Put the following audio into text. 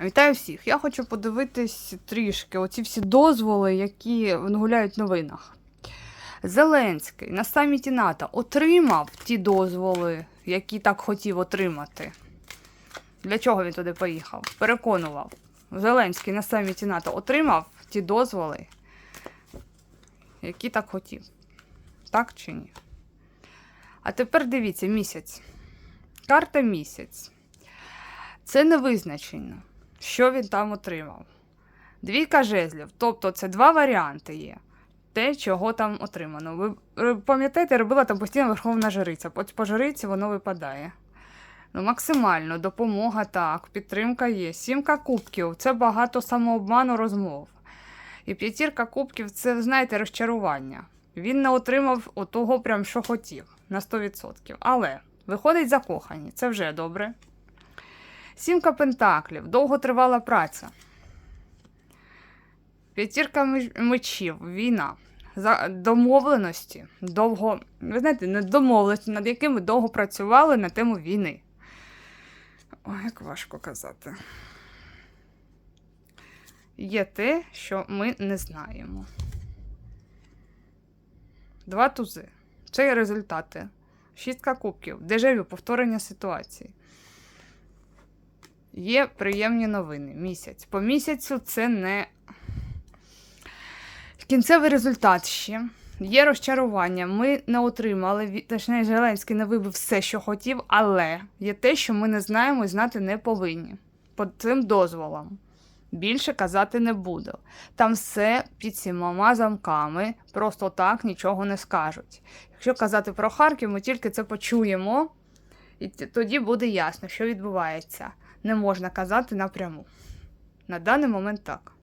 Вітаю всіх! Я хочу подивитись трішки оці всі дозволи, які гуляють в новинах. Зеленський на саміті НАТО отримав ті дозволи, які так хотів отримати. Для чого він туди поїхав? Переконував. Зеленський на саміті НАТО отримав ті дозволи, які так хотів. Так чи ні? А тепер дивіться місяць. Карта місяць. Це не визначено, що він там отримав. Двійка жезлів, тобто це два варіанти є. Те, чого там отримано. Ви пам'ятаєте, робила там постійно верховна жриця. По жриці воно випадає. Ну, максимально, допомога так, підтримка є. Сімка кубків це багато самообману розмов. І п'ятірка кубків це, знаєте, розчарування. Він не отримав отого, прям, що хотів, на 100%. Але виходить закохані, це вже добре. Сімка пентаклів, довготривала праця. П'ятірка мечів, війна. Домовленості довго, ви знаєте, не домовленості, над якими довго працювали на тему війни. Ой, як важко казати. Є те, що ми не знаємо. Два тузи. Це є результати. Шістка кубків. Дежавю, повторення ситуації. Є приємні новини. Місяць. По місяцю це не кінцевий результат ще. Є розчарування. Ми не отримали, точніше, Зеленський не вибив все, що хотів, але є те, що ми не знаємо і знати не повинні. По цим дозволам. Більше казати не буду. Там все під сімома замками, просто так нічого не скажуть. Якщо казати про Харків, ми тільки це почуємо, і тоді буде ясно, що відбувається. Не можна казати напряму. На даний момент так.